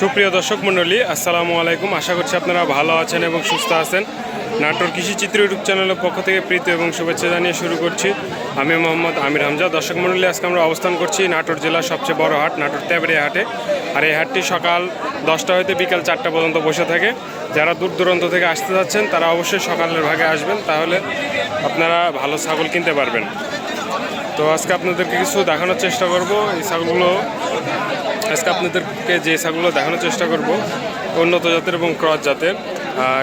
সুপ্রিয় দর্শক মণ্ডলী, আসসালামু আলাইকুম। আশা করছি আপনারা ভালো আছেন এবং সুস্থ আছেন। নাটোর কৃষি চিত্র ইউটিউব চ্যানেলের পক্ষ থেকে প্রীত এবং শুভেচ্ছা জানিয়ে শুরু করছি। আমি মোহাম্মদ আমির হামজা। দর্শক মণ্ডলী, আজকে আমরা অবস্থান করছি নাটোর জেলার সবচেয়ে বড় হাট, নাটোর তেবরিয়া হাটে। আর এই হাটটি সকাল দশটা হইতে বিকাল চারটা পর্যন্ত বসে থাকে। যারা দূর দূরান্ত থেকে আসতে যাচ্ছেন, তারা অবশ্যই সকালের ভাগে আসবেন। তাহলে আপনারা ভালো ছাগল কিনতে পারবেন। তো আজকে আপনাদেরকে কিছু দেখানোর চেষ্টা করব। এই ছাগলগুলো আজকে আপনাদেরকে যে ছাগলগুলো দেখানোর চেষ্টা করব, উন্নত জাতের এবং ক্রস জাতের।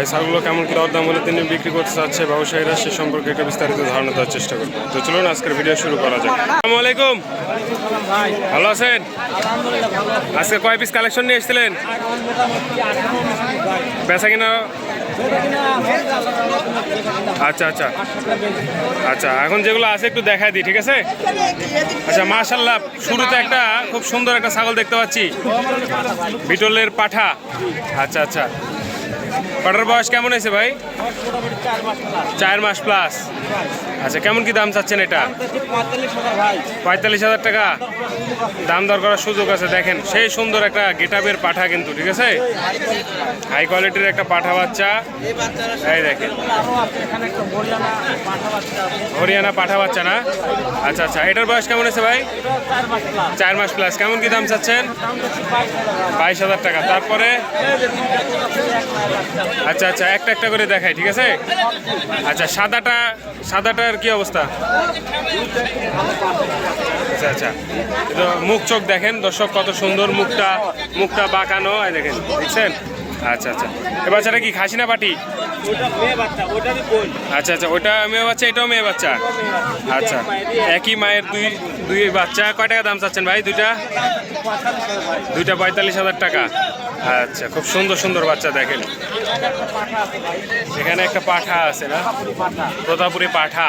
এই ছাগলগুলো কেমন কি দাম হলে তিনি বিক্রি করতে চাচ্ছে, ব্যবসায়ীরা সে সম্পর্কে একটা বিস্তারিত ধারণা দেওয়ার চেষ্টা করব। তো চলুন আজকের ভিডিও শুরু করা যাক। আসসালামু আলাইকুম। ভালো আছেন? আজকে কয় পিস কালেকশন নিয়ে এসেছিলেন? বেচা কিনা আচ্ছা আচ্ছা। আচ্ছা এখন যেগুলো আছে একটু দেখাই দিই, ঠিক আছে? আচ্ছা মাশাল্লাহ শুরুতে একটা খুব সুন্দর একটা ছাগল দেখতে পাচ্ছি। বিটলের পাঠা। আচ্ছা আচ্ছা। পাঠার বয়স কেমন হয়েছে ভাই? চার মাস প্লাস আচ্ছা কেমন কি দাম চাচ্ছেন এটা? পঁয়তাল্লিশ হাজার টাকা। দাম দর করার সুযোগ আছে, দেখেন। সেই সুন্দর একটা গেটাবের পাঠা কিন্তু, ঠিক আছে? হাই কোয়ালিটির একটা পাঠা বাচ্চা। এই দেখেন। হরিয়ানা পাঠা বাচ্চা না? আচ্ছা আচ্ছা। এটার বয়স কেমন আছে ভাই? চার মাস প্লাস কেমন কি দাম চাচ্ছেন? বাইশ হাজার টাকা। তারপরে? আচ্ছা আচ্ছা একটা একটা করে দেখাই, ঠিক আছে? আচ্ছা সাদাটা, সাদাটার কি অবস্থা? আচ্ছা আচ্ছা। মুখ চোখ দেখেন, দর্শক কত সুন্দর মুখটা মুখটা বাঁকানো দেখেন, দেখছেন? আচ্ছা আচ্ছা। এ বাচ্চাটা কি খাসি না পাটি আচ্ছা আচ্ছা ওটা মেয়ে বাচ্চা এটাও মেয়ে বাচ্চা? আচ্ছা একই মায়ের দুই দুই বাচ্চা কয় টাকা দাম চাচ্ছেন ভাই দুইটা? দুইটা পঁয়তাল্লিশ হাজার টাকা। আচ্ছা খুব সুন্দর সুন্দর বাচ্চা দেখেন। এখানে একটা পাঠা আছে না? প্রতাপুরি পাঠা।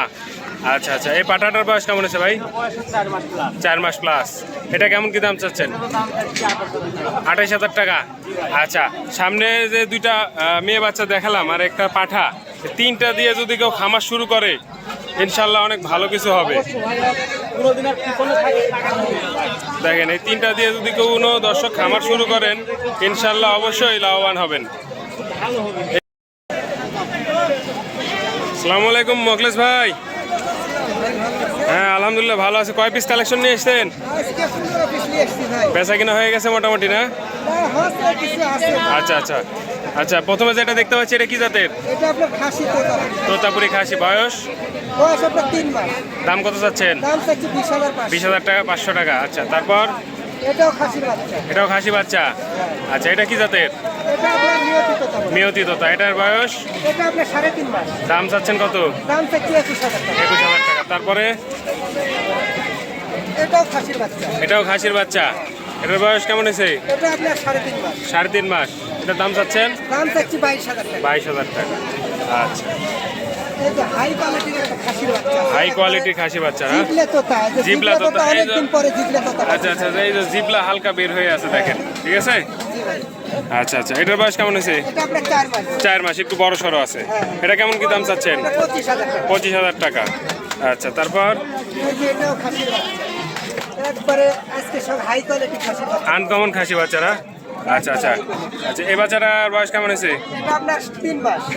আচ্ছা আচ্ছা। এই পাঠাটার বয়স কেমন আছে ভাই? চার মাস প্লাস এটা কেমন কি দাম চাচ্ছেন? আঠাইশ হাজার টাকা। আচ্ছা সামনে যে দুইটা মেয়ে বাচ্চা দেখালাম আর একটা পাঠা তিনটা দিয়ে যদি কেউ খামার শুরু করে, ইনশাল্লাহ অনেক ভালো কিছু হবে। দেখেন, এই তিনটা দিয়ে যদি কেউ কোনো দর্শক খামার শুরু করেন, ইনশাল্লাহ অবশ্যই লাভবান হবেন। সালামু আলাইকুম মখলেস ভাই। আলহামদুলিল্লাহ ভালো আছে। কয় পিস কালেকশন নিয়ে এসছেন? বেচা কিনা হয়ে গেছে মোটামুটি না? হ্যাঁ, আচ্ছা আচ্ছা। আচ্ছা প্রথমে যেটা দেখতে পাচ্ছি এটা কি জাতের? তোতাপুরি খাসি। বয়স? দাম কত চাচ্ছেন? বিশ হাজার টাকা পাঁচশো টাকা। আচ্ছা তারপর? এটাও খাসি বাচ্চা। আচ্ছা এটা কি জাতের? মেয়তি তোতা। এটার বয়স? দাম চাচ্ছেন কত? একুশ হাজার টাকা। তারপরে? এটাও খাসির বাচ্চা। এটাও খাসির বাচ্চা। এটার বয়স কেমন হয়েছে? এটা আপনার সাড়ে তিন মাস। সাড়ে তিন মাস। এটার দাম চাচ্ছেন? দাম চাচ্ছি বাইশ হাজার টাকা। বাইশ হাজার টাকা। আচ্ছা। হাই কোয়ালিটির বাচ্চা। খাসি বাচ্চা হ্যাঁ? জিবলে তোতা তোতা আচ্ছা আচ্ছা এই যে জিবলা হালকা বের হয়ে আছে দেখেন। ঠিক আছে? আচ্ছা আচ্ছা এটার বয়স কেমন হয়েছে? চার মাস। একটু বড় সড়ো আছে। এটা কেমন কি দাম চাচ্ছেন? পঁচিশ হাজার টাকা। আচ্ছা তারপর? একবারে আজকে সব হাই কোয়ালিটি খাসির আনকমন খাসি বাচ্চারা? আচ্ছা আচ্ছা। আচ্ছা এই বাচ্চাটার বয়স কেমন হয়েছে?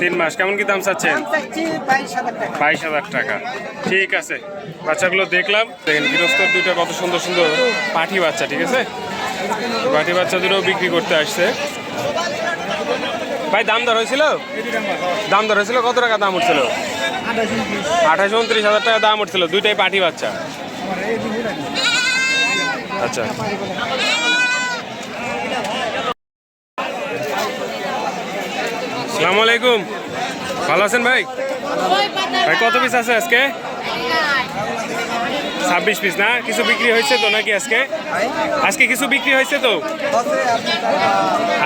তিন মাস। কেমন কি দাম চাচ্ছেন? বাইশ হাজার টাকা। বাইশ হাজার টাকা। ঠিক আছে। বাচ্চাগুলো দেখলাম। দেখেন গৃহস্থর দুইটা কত সুন্দর সুন্দর পাঠি বাচ্চা ঠিক আছে? পাঠি বাচ্চা দুটো বিক্রি করতে আসছে। ভাই দাম দর হয়েছিল? দাম দর হয়েছিল কত টাকা দাম উঠছিল? আঠাশ উনত্রিশ হাজার টাকা দাম উঠছিল। দুইটাই পাঠি বাচ্চা। আচ্ছা। আলাইকুম। ভালো আছেন ভাই? ভাই, কত পিস আছে আজকে? ছাব্বিশ পিস না? কিছু বিক্রি হয়েছে তো নাকি আজকে? আজকে কিছু বিক্রি হয়েছে তো?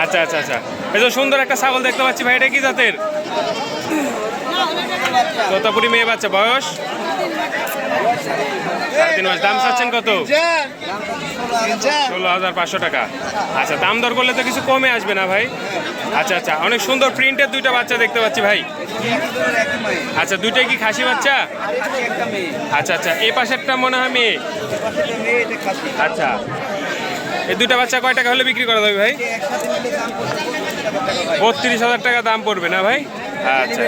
আচ্ছা আচ্ছা আচ্ছা। এই যে সুন্দর একটা ছাগল দেখতে পাচ্ছি ভাই, এটা কি জাতের? তোতাপুরি মেয়ে বাচ্চা, বয়স? সাড়ে দাম চাচ্ছেন কত? ষোলো হাজার পাঁচশো টাকা। আচ্ছা দাম দর করলে তো কিছু কমে আসবে না ভাই? আচ্ছা আচ্ছা অনেক সুন্দর প্রিন্টের দুইটা বাচ্চা দেখতে পাচ্ছি ভাই। আচ্ছা দুইটাই কি খাসি বাচ্চা? আচ্ছা আচ্ছা এই পাশেরটা মনে হয় মেয়ে। আচ্ছা এই দুইটা বাচ্চা কয় টাকা হলে বিক্রি করা যাবে ভাই? বত্রিশ হাজার টাকা দাম পড়বে না ভাই? আচ্ছা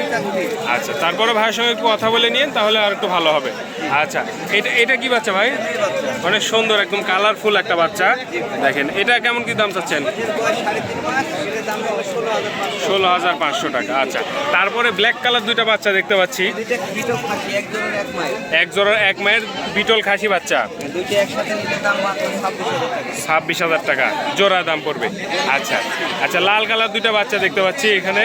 আচ্ছা তারপরে ভাইয়ের সঙ্গে একটু কথা বলে নিন, তাহলে আর একটু ভালো হবে। আচ্ছা এটা এটা কি বাচ্চা ভাই? অনেক সুন্দর, একদম কালারফুল একটা বাচ্চা। দেখেন, এটা কেমন কি দাম চাচ্ছেন? ষোলো হাজার পাঁচশো টাকা আচ্ছা। তারপরে ব্ল্যাক কালার দুইটা বাচ্চা দেখতে পাচ্ছি। এক জোড়ার এক মায়ের বিটল খাসি বাচ্চা। ছাব্বিশ হাজার টাকা জোড়া দাম পড়বে। আচ্ছা আচ্ছা লাল কালার দুইটা বাচ্চা দেখতে পাচ্ছি এখানে।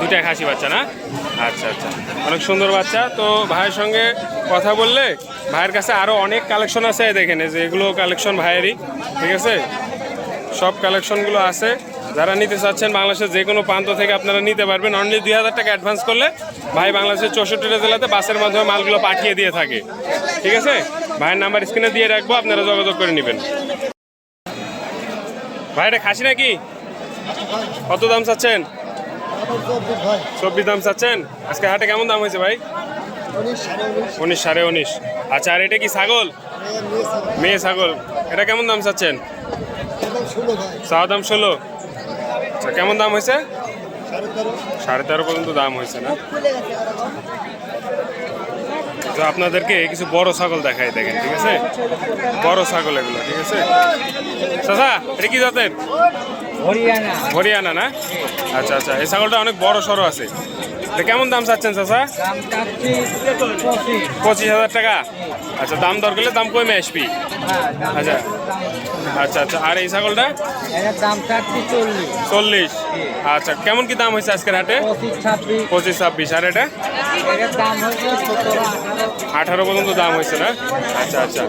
দুইটাই খাসি। বাচ্চা না? আচ্ছা আচ্ছা। অনেক সুন্দর বাচ্চা। তো ভাইয়ের সঙ্গে কথা বললে ভাইয়ের কাছে আরও অনেক কালেকশন আছে দেখেন যে এগুলো কালেকশন ভাইয়েরই, ঠিক আছে? সব কালেকশনগুলো আছে। যারা নিতে চাচ্ছেন বাংলাদেশের যে কোনো প্রান্ত থেকে আপনারা নিতে পারবেন। অনলি দুই হাজার টাকা অ্যাডভান্স করলে ভাই বাংলাদেশের চৌষট্টিটা জেলাতে বাসের মাধ্যমে মালগুলো পাঠিয়ে দিয়ে থাকে। ঠিক আছে? ভাইয়ের নাম্বার স্ক্রিনে দিয়ে রাখব, আপনারা যোগাযোগ করে নেবেন। ভাই, এটা খাসি নাকি? কত দাম চাচ্ছেন? চব্বিশ দাম চাচ্ছেন? আজকে হাটে কেমন দাম হয়েছে ভাই? উনিশ সাড়ে উনিশ। আচ্ছা আর এটা কি ছাগল? মেয়ে ছাগল। এটা কেমন দাম চাচ্ছেন? চাওয়া দাম ষোলো। আচ্ছা কেমন দাম হয়েছে? সাড়ে তেরো পর্যন্ত দাম হয়েছে না? তো আপনাদেরকে কিছু বড় ছাগল দেখাই দেখেন ঠিক আছে? বড় ছাগল এগুলো ঠিক আছে? চাচা এটা কি জাতের? হরিয়ানা। না? আচ্ছা আচ্ছা এই ছাগলটা অনেক বড় সড়ো আছে। কেমন দাম চাচ্ছেন চাচা? পঁচিশ। হাজার টাকা? আচ্ছা দাম দর করলে দাম কমে আসবি? হ্যাঁ আচ্ছা আচ্ছা আচ্ছা আর এই ছাগলটা? চল্লিশ। আচ্ছা কেমন কি দাম হয়েছে আজকের হাটে? পঁচিশ ছাব্বিশ আর এটা? আঠারো। পর্যন্ত দাম হয়েছে না? আচ্ছা আচ্ছা।